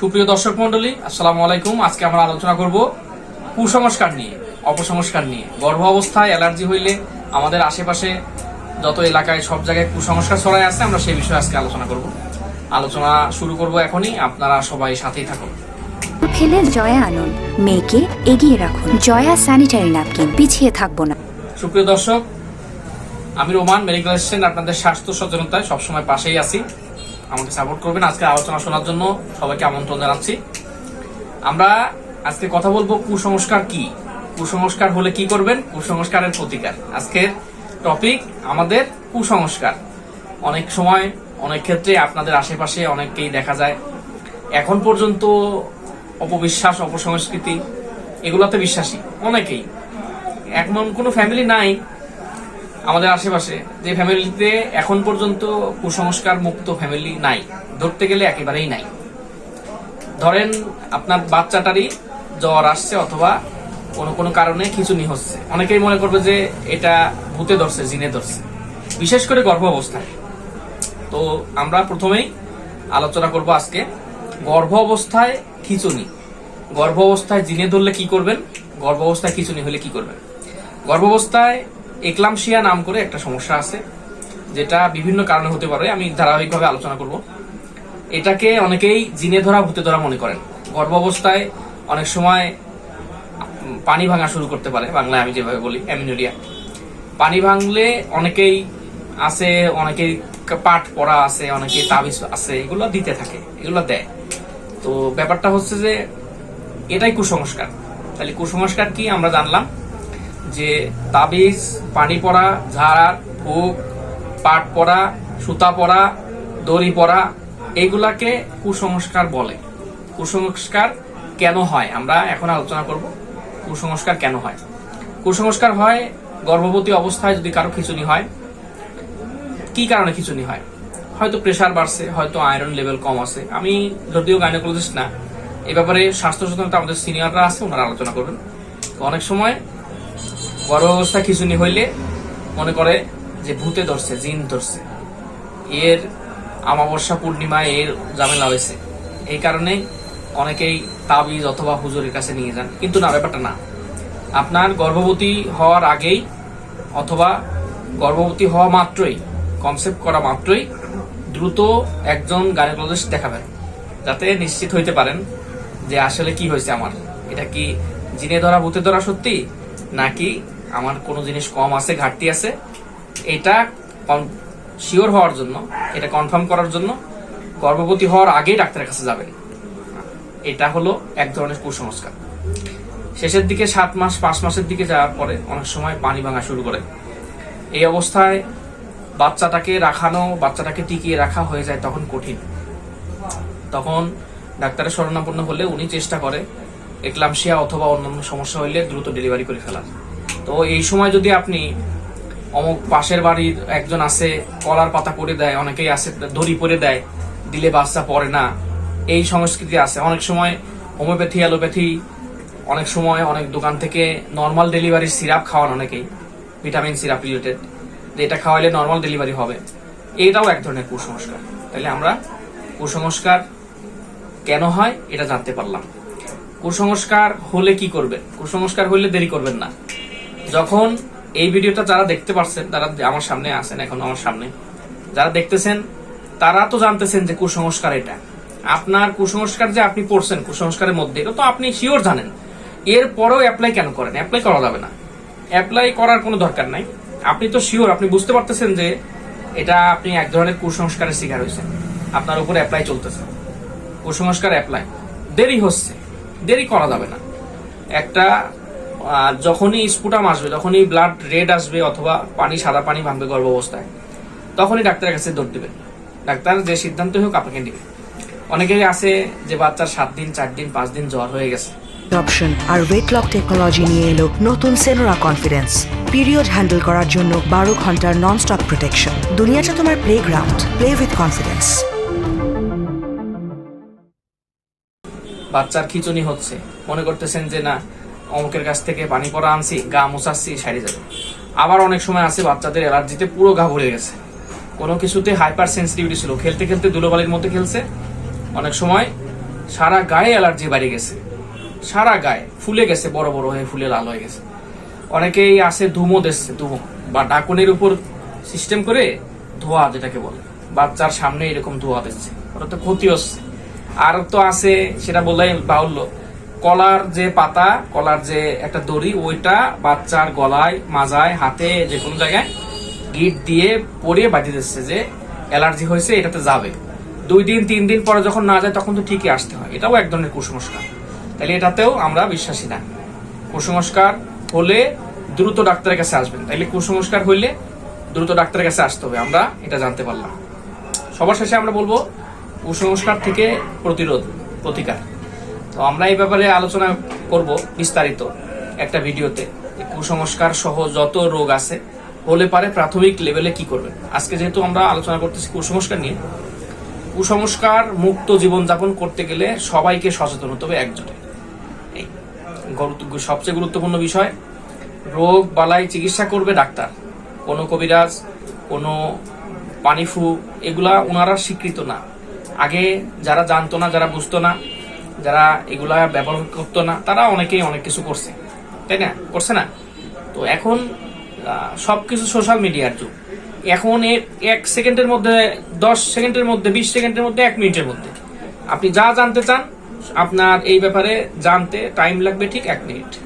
সুপ্রিয় দর্শক মন্ডলী আসসালামু আলাইকুম। আজকে আমরা আলোচনা করব কুসংস্কার নিয়ে অপসংস্কার নিয়ে। গর্ভ অবস্থায় অ্যালার্জি হইলে আমাদের আশেপাশে যত এলাকায় সব জায়গায় কুসংস্কার ছড়ায় আছে আমরা সেই বিষয়ে আজকে আলোচনা করব। আলোচনা শুরু করব এখনই আপনারা সবাই সাথেই থাকুন। খেলে জয়া আনুন মেয়েকে এগিয়ে রাখুন। জয়া স্যানিটারি ন্যাপকিন পিছিয়ে থাকব না। সুপ্রিয় দর্শক আমি রোমান মেডিকেল অ্যাসিস্ট্যান্ট আপনাদের স্বাস্থ্য সচেতনতায় সবসময় পাশেই আছি। আমাকে সাপোর্ট করবেন আজকে আলোচনা শোনার জন্য। সবাইকে আমন্ত্রণ জানাচ্ছি। আমরা আজকে কথা বলব কুসংস্কার কি? কুসংস্কার হলে কি করবেন? কুসংস্কারের প্রতিকার। আজকের টপিক আমাদের কুসংস্কার। অনেক সময়, অনেক ক্ষেত্রে আপনাদের আশেপাশে অনেককেই দেখা যায়। এখন পর্যন্ত অপবিশ্বাস, অপসংস্কৃতি, এগুলোতে বিশ্বাসী অনেকেই। এমন কোনো ফ্যামিলি নাই আমাদের আশেপাশে, যে ফ্যামিলিতে এখন পর্যন্ত কুসংস্কার মুক্ত ফ্যামিলি নাই, ধরতে গেলে একেবারেই নাই। ধরেন, আপনার বাচ্চাটারই জ্বর আসছে অথবা কোনো কোনো কারণে খিচুনি হচ্ছে। অনেকেই মনে করবে যে এটা ভূতে ধরছে, জিনে ধরছে। বিশেষ করে গর্ভ অবস্থায় তো আমরা প্রথমেই আলোচনা করব আজকে গর্ভ অবস্থায় খিচুনি। গর্ভ অবস্থায় জিনে ধরলে কি করবেন? গর্ভ অবস্থায় খিচুনি হলে কি করবেন? গর্ভাবস্থায় একলামশিয়া নাম করে একটা সমস্যা আছে, যেটা বিভিন্ন কারণে হতে পারে, আমি ধারাবাহিকভাবে আলোচনা করব। এটাকে অনেকেই জিনে ধরা, ভূতে ধরা মনে করেন। গর্ভাবস্থায় অনেক সময় পানি ভাঙা শুরু করতে পারে, বাংলায় আমি যেভাবে বলি অ্যামিনোরিয়া পানি ভাঙলে অনেকেই আছে, অনেকেই পাট পড়া আছে, অনেকেই তাবিজ আছে, এগুলো দিতে থাকে, এগুলো দেয়। তো ব্যাপারটা হচ্ছে যে, এটাই কুসংস্কার। তাহলে কুসংস্কার কি আমরা জানলাম? যে তাবিজ, পানি পড়া, ঝাড় ফুক পাট পড়া, সুতা পড়া, দড়ি পড়া, এগুলাকে কুসংস্কার বলে। কুসংস্কার কেন হয়? আমরা এখন আলোচনা করব কুসংস্কার কেন হয়। কুসংস্কার হয় গর্ভবতী অবস্থায় যদি কারও খিচুনি হয়, কি কারণে খিচুনি হয়? হয়তো প্রেশার বাড়ছে, হয়তো আয়রন লেভেল কম আছে। আমি যদিও গাইনোকোলজিস্ট না, এ ব্যাপারে স্বাস্থ্য সচেতনতা আমাদের সিনিয়ররা আছে, ওনারা আলোচনা করবেন। অনেক সময় গর্ভাবস্থা খিচুনি হইলে মনে করে যে ভূতে ধরছে, জিন ধরছে। এর আমাবস্যা পূর্ণিমা, এর ঝামেলা হয়েছে। এই কারণে অনেকেই তাবিজ অথবা হুজুরের কাছে নিয়ে যান। কিন্তু না, ব্যাপারটা না। আপনার গর্ভবতী হওয়ার আগেই অথবা গর্ভবতী হওয়া মাত্রই কনসেপ্ট করা মাত্রই দ্রুত একজন গাইনোকোলজিস্ট দেখাবেন। যাতে নিশ্চিত হইতে পারেন যে আসলে কি হয়েছে আমার। এটা কি জিনে ধরা, ভূতে ধরা সত্যি? নাকি আমার কোনো জিনিস কম আছে, ঘাটতি আছে, এটা শিওর হওয়ার জন্য, এটা কনফার্ম করার জন্য গর্ভবতী হওয়ার আগেই ডাক্তারের কাছে যাবেন। এটা হলো এক ধরনের কুসংস্কার। শেষের দিকে সাত মাস, পাঁচ মাসের দিকে যাওয়ার পরে অনেক সময় পানি ভাঙা শুরু করে। এই অবস্থায় বাচ্চাটাকে রাখানো, বাচ্চাটাকে টিকিয়ে রাখা হয়ে যায় তখন কঠিন। তখন ডাক্তারের শরণাপন্ন হলে উনি চেষ্টা করে, একলামশিয়া অথবা অন্যান্য সমস্যা হইলে দ্রুত ডেলিভারি করে ফেলার। তো এই সময় যদি আপনি অমুক পাশের বাড়ির একজন আছে, কলার পাতা করে দেয়, অনেকেই আছে, দড়ি পরে দেয়, দিলে বাচ্চা পড়ে না। এই সংস্কৃতি আছে। অনেক সময় হোমিওপ্যাথি, অ্যালোপ্যাথি, অনেক সময় অনেক দোকান থেকে নর্মাল ডেলিভারির সিরাপ খাওয়ান অনেকেই ভিটামিন সিরাপ রিলেটেড এটা খাওয়াইলে নর্মাল ডেলিভারি হবে। এটাও এক ধরনের কুসংস্কার। তাহলে আমরা কুসংস্কার কেন হয়, এটা জানতে পারলাম। কুসংস্কার হলে কি করবেন? কুসংস্কার হলে দেরি করবেন না। যখন এই ভিডিওটা যারা দেখতে পারছেন, তারা আমার সামনে আছেন, এখন আমার সামনে। যারা দেখতেছেন, তারা তো জানতেছেন যে কুসংস্কার এটা। আপনার কুসংস্কার যে আপনি পড়ছেন, কুসংস্কারের মধ্যে, এটা তো আপনি শিওর জানেন। এর পরেও অ্যাপ্লাই কেন করেন? অ্যাপ্লাই করা যাবে না। অ্যাপ্লাই করার কোনো দরকার নাই। আপনি তো শিওর আপনি বুঝতে পারতেছেন যে এটা আপনি এক ধরনের কুসংস্কারের শিকার হয়েছেন। আপনার উপরে অ্যাপ্লাই চলতেছে। কুসংস্কার অ্যাপ্লাই দেরি হচ্ছে। দেরি করা যাবে না। একটা আহ, যখনই স্পুটাম আসবে যখনই ব্লাড রেড আসবে অথবা পানি সাদা পানি ভাঙবে গর্ভ অবস্থায় তখনই ডাক্তারের কাছে দৌড় দিবেন। ডাক্তার যে সিদ্ধান্ত হোক আপনাকে নেবে। অনেকেই আছে যে বাচ্চার সাত দিন চার দিন পাঁচ দিন জ্বর হয়ে গেছে। অপশন আর ওয়েট লক টেকনোলজি নিয়ে এলো নতুন সেনোরা কনফিডেন্স পিরিয়ড হ্যান্ডেল করার জন্য বারো ঘণ্টার নন স্টপ প্রোটেকশন দুনিয়াটা তোমার প্লেগ্রাউন্ড প্লে উইথ কনফিডেন্স বাচ্চার খিচুনি হচ্ছে। মনে করতেছেন যে না অমুকের কাছ থেকে পানি পড়া আনছি, গা মোছাচ্ছি সারি যাবে। আবার অনেক সময় আছে বাচ্চাদের অ্যালার্জিতে পুরো গা ভরে গেছে। কোনো কিছুতে হাইপার সেন্সিটিভিটি ছিল। খেলতে খেলতে ধুলোবালির মধ্যে খেলছে। অনেক সময় সারা গায়ে অ্যালার্জি বাড়ি গেছে। সারা গায়ে ফুলে গেছে, বড় বড় হয়ে ফুলে লাল হয়ে গেছে। অনেকেই আছে ধুমো দিচ্ছে, ধুমো বা ডাকুনের উপর সিস্টেম করে ধোয়া যেটাকে বলে। বাচ্চার সামনে এরকম ধোয়া দিচ্ছে। ওটা তো ক্ষতি হচ্ছে। আর তো আছে, সেটা বললাই বাহুল্য। কলার যে পাতা, কলার যে একটা দড়ি, ওইটা বাচ্চার গলায়, মাজায়, হাতে যে কোনো জায়গায় গিট দিয়ে পরিয়ে বাঁধিয়ে দিচ্ছে যে অ্যালার্জি হয়েছে, এটাতে যাবে। দুই দিন, তিন দিন পরে যখন না যায়, তখন তো ঠিকই আসতে হয়। এটাও এক ধরনের কুসংস্কার। তাহলে এটাতেও আমরা বিশ্বাসী না। কুসংস্কার হলে দ্রুত ডাক্তারের কাছে আসবেন। তাইলে কুসংস্কার হইলে দ্রুত ডাক্তারের কাছে আসতে হবে। আমরা এটা জানতে পারলাম। সবার শেষে আমরা বলব, কুসংস্কার থেকে প্রতিরোধ, প্রতিকার। তো আমরা এই ব্যাপারে আলোচনা করব বিস্তারিত একটা ভিডিওতে। কুসংস্কার সহ যত রোগ আছে, হলে পারে প্রাথমিক লেভেলে কি করবেন? আজকে যেহেতু আমরা আলোচনা করতেছি কুসংস্কার নিয়ে, কুসংস্কার মুক্ত জীবনযাপন করতে গেলে সবাইকে সচেতন হতে হবে একজোটে সবচেয়ে গুরুত্বপূর্ণ বিষয়, রোগ বালাই চিকিৎসা করবে ডাক্তার। কোনো কবিরাজ, কোনো পানিফু, এগুলা ওনারা স্বীকৃত না। আগে যারা জানতো না, যারা বুঝতো না যারা এগুলা ব্যবহার করতো না তারা অনেকেই অনেক কিছু করছে। তাই না? করছে না? তো এখন আহ, সবকিছু সোশ্যাল মিডিয়ার যুগ। এখন এক সেকেন্ডের মধ্যে দশ সেকেন্ডের মধ্যে বিশ সেকেন্ডের মধ্যে এক মিনিটের মধ্যে। আপনি যা জানতে চান আপনার এই ব্যাপারে জানতে টাইম লাগবে ঠিক এক মিনিট।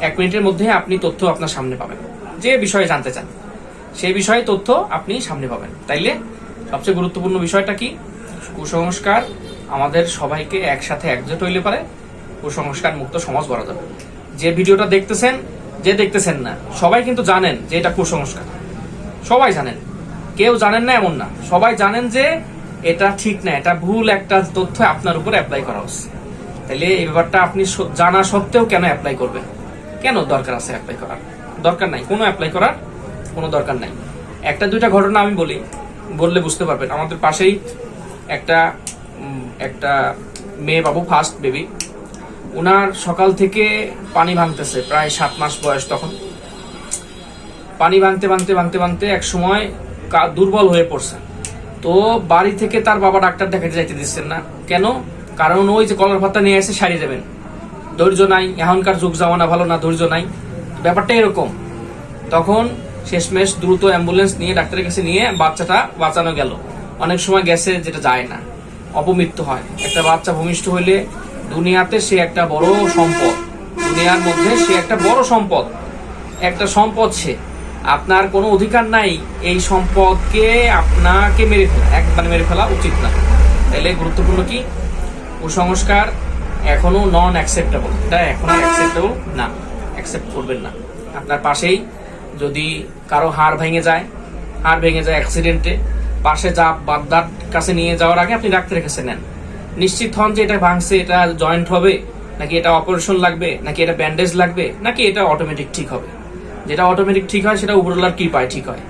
এক মিনিটের মধ্যে আপনি তথ্য আপনার সামনে পাবেন। যে বিষয়ে জানতে চান সেই বিষয়ে তথ্য আপনি সামনে পাবেন। তাইলে সবচেয়ে গুরুত্বপূর্ণ বিষয়টা কি? কুসংস্কার আমাদের সবাইকে একসাথে একজোট হইলে পারে কুসংস্কার মুক্ত সমাজ গড়া যাবে। যে ভিডিওটা দেখতেছেন, যে দেখতেছেন না, সবাই কিন্তু জানেন যে এটা কুসংস্কার। সবাই জানেন। কেউ জানেন না এমন না। সবাই জানেন যে এটা ঠিক না, এটা ভুল একটা তথ্য আপনার উপর অ্যাপ্লাই করা হচ্ছে। তাহলে এই ব্যাপারটা আপনি জানা সত্ত্বেও কেন অ্যাপ্লাই করবেন? কেন দরকার আছে অ্যাপ্লাই করার? দরকার নাই। কোনো অ্যাপ্লাই করার কোনো দরকার নাই। একটা দুইটা ঘটনা আমি বলি, বললে বুঝতে পারবেন। আমাদের পাশেই একটা একটা মেয়ে বাবু ফার্স্ট বেবি ওনার সকাল থেকে পানি ভাঙতেছে, প্রায় সাত মাস বয়স তখন। পানি ভাঙতে ভাঙতে ভাঙতে ভাঙতে এক সময় দুর্বল হয়ে পড়ছে। তো বাড়ি থেকে তার বাবা ডাক্তার দেখাতে যাইতে দিচ্ছেন না। কেন? কারণ ওই যে কলার ভাতা নিয়ে এসে সারিয়ে দেবেন। ধৈর্য নাই, এখনকার যুগ জামানা ভালো না, ধৈর্য নাই। ব্যাপারটা এরকম। তখন শেষমেশ দ্রুত অ্যাম্বুলেন্স নিয়ে ডাক্তারের কাছে নিয়ে বাচ্চাটা বাঁচানো গেল। অনেক সময় গেছে, যেটা যায় না। অপমৃত্যু হয়। একটা বাচ্চা ভূমিষ্ঠ হইলে দুনিয়াতে সে একটা বড় সম্পদ। দুনিয়ার মধ্যে সে একটা বড় সম্পদ। একটা সম্পদ সে। আপনার কোনো অধিকার নাই, এই সম্পদকে আপনাকে মেরে ফেলা। একবার মেরে ফেলা উচিত না। তাহলে গুরুত্বপূর্ণ কি? কুসংস্কার এখনও নন অ্যাকসেপ্টেবল এটা এখনও অ্যাকসেপ্টেবল না। অ্যাকসেপ্ট করবেন না। আপনার পাশেই যদি কারও হাড় ভেঙে যায়, হাড় ভেঙে যায় অ্যাক্সিডেন্টে পাশে যা বাদ্দার কাছে নিয়ে যাওয়ার আগে আপনি ডাক্তারের কাছে নেন। নিশ্চিত হন যে এটা ভাঙছে, এটা জয়েন্ট হবে, নাকি এটা অপারেশন লাগবে, নাকি এটা ব্যান্ডেজ লাগবে, নাকি এটা অটোমেটিক ঠিক হবে। যেটা অটোমেটিক ঠিক হয়, সেটা উপরওয়ালার কৃপায় ঠিক হয়।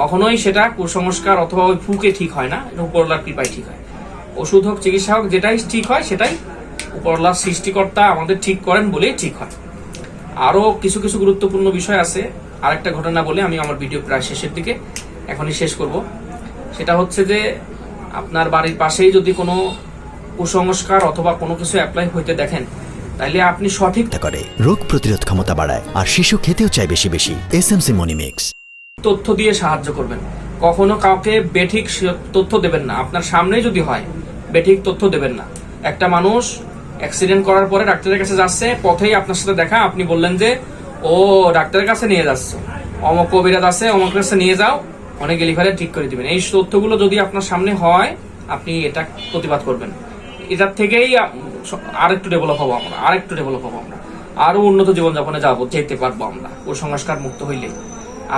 কখনোই সেটা কুসংস্কার অথবা ওই ফুকে ঠিক হয় না, এটা উপরওয়ালার কৃপায় ঠিক হয়। ওষুধ হোক, চিকিৎসা হোক, যেটাই ঠিক হয়, সেটাই উপরওয়ালার সৃষ্টিকর্তা আমাদের ঠিক করেন বলেই ঠিক হয়। আরও কিছু কিছু গুরুত্বপূর্ণ বিষয় আছে। আরেকটা ঘটনা বলে আমি আমার ভিডিও প্রায় শেষের দিকে এখনই শেষ করব। সেটা হচ্ছে যে আপনার বাড়ির পাশেই যদি কোনো কুসংস্কার অথবা কোনো কিছু অ্যাপ্লাই হইতে দেখেন তাহলে আপনি সঠিক করে রোগ প্রতিরোধ ক্ষমতা বাড়ায় আর শিশু খেতেও চায় বেশি বেশি। এস এম সি মনিমিক্স তথ্য দিয়ে সাহায্য করবেন। কখনো কাউকে বেঠিক তথ্য দেবেন না। আপনার সামনেই যদি হয় বেঠিক তথ্য দেবেন না। একটা মানুষ অ্যাক্সিডেন্ট করার পরে ডাক্তারের কাছে যাচ্ছে পথেই আপনার সাথে দেখা আপনি বললেন যে ও ডাক্তারের কাছে নিয়ে যাচ্ছে। অমক কবিরাজ আছে অমক কাছে নিয়ে যাও। অনেক গেলিভারে ঠিক করে দিবেন। এই তথ্যগুলো যদি আপনার সামনে হয়, আপনি এটা প্রতিবাদ করবেন। এটার থেকেই আরেকটু ডেভেলপ হব আমরা, আরেকটু ডেভেলপ হব আমরা। আরও উন্নত জীবনযাপনে যাব, যেতে পারব আমরা, কুসংস্কার মুক্ত হইলে।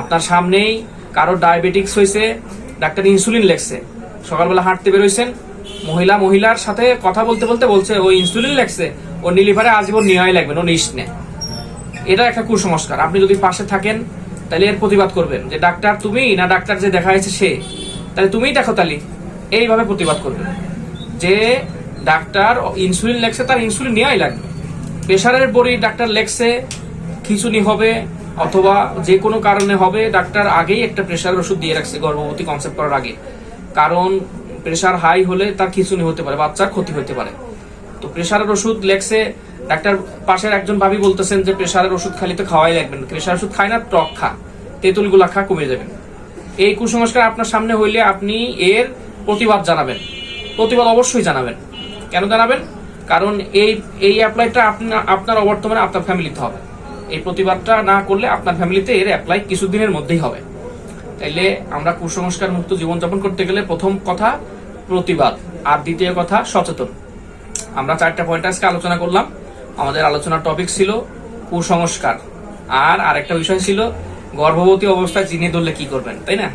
আপনার সামনেই কারও ডায়াবেটিক্স হয়েছে ডাক্তার ইনসুলিন লেখছে। সকালবেলা হাঁটতে বেরোইছেন, মহিলা, মহিলার সাথে কথা বলতে বলতে বলছে, ও ইনসুলিন লেখছে ও নিলিভারে আজীবন নেওয়াই লাগবে, ও নিস নে। এটা একটা কুসংস্কার। আপনি যদি পাশে থাকেন তাহলে এর প্রতিবাদ করবেন যে ডাক্তার তুমি না ডাক্তার যে দেখা হয়েছে সে? তাহলে তুমিই দেখো তালি। এইভাবে প্রতিবাদ করবেন যে ডাক্তার ইনসুলিন লেখছে, তার ইনসুলিন নেওয়াই লাগবে। প্রেশারের বড়ি ডাক্তার লেখছে, খিচুনি হবে, অথবা যে কোনো কারণে হবে, ডাক্তার আগেই একটা প্রেশারের ওষুধ দিয়ে রাখছে, গর্ভবতী কনসেপ্ট করার আগে। কারণ প্রেশার হাই হলে তার খিচুনি হতে পারে, বাচ্চার ক্ষতি হতে পারে। তো প্রেশারের ওষুধ লেখছে ডাক্তার পাশের একজন ভাবি বলতেছেন যে প্রেশারের ওষুধ খালি তো খাওয়াই লাগবেন প্রেশার ওষুধ খায় না, টক খা। তেঁতুলগুলা খা, কমে যাবেন এই কুসংস্কার আপনার সামনে হইলে আপনি এর প্রতিবাদ জানাবেন। প্রতিবাদ অবশ্যই জানাবেন। কেন জানাবেন? কারণ এই এই অ্যাপ্লাইটা আপনার আপনার অবর্তমানে আপনার ফ্যামিলিতে হবে। এই প্রতিবাদটা না করলে আপনার ফ্যামিলিতে এর অ্যাপ্লাই কিছুদিনের মধ্যেই হবে। তাইলে আমরা কুসংস্কার মুক্ত জীবনযাপন করতে গেলে প্রথম কথা, প্রতিবাদ। আর দ্বিতীয় কথা, সচেতন। আমরা চারটা পয়েন্ট আজকে আলোচনা করলাম। আমাদের আলোচনার টপিক ছিল কুসংস্কার। আর আরেকটা বিষয় ছিল গর্ভবতী অবস্থায় জিনে ধরলে কি করবেন, তাই না?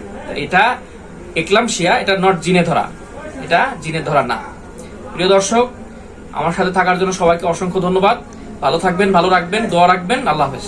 এটা একলাম শিয়া, এটা নট জিনে ধরা, এটা জিনে ধরা না। প্রিয় দর্শক, আমার সাথে থাকার জন্য সবাইকে অসংখ্য ধন্যবাদ। ভালো থাকবেন, ভালো রাখবেন, দোয়া রাখবেন, আল্লাহ হাফেজ।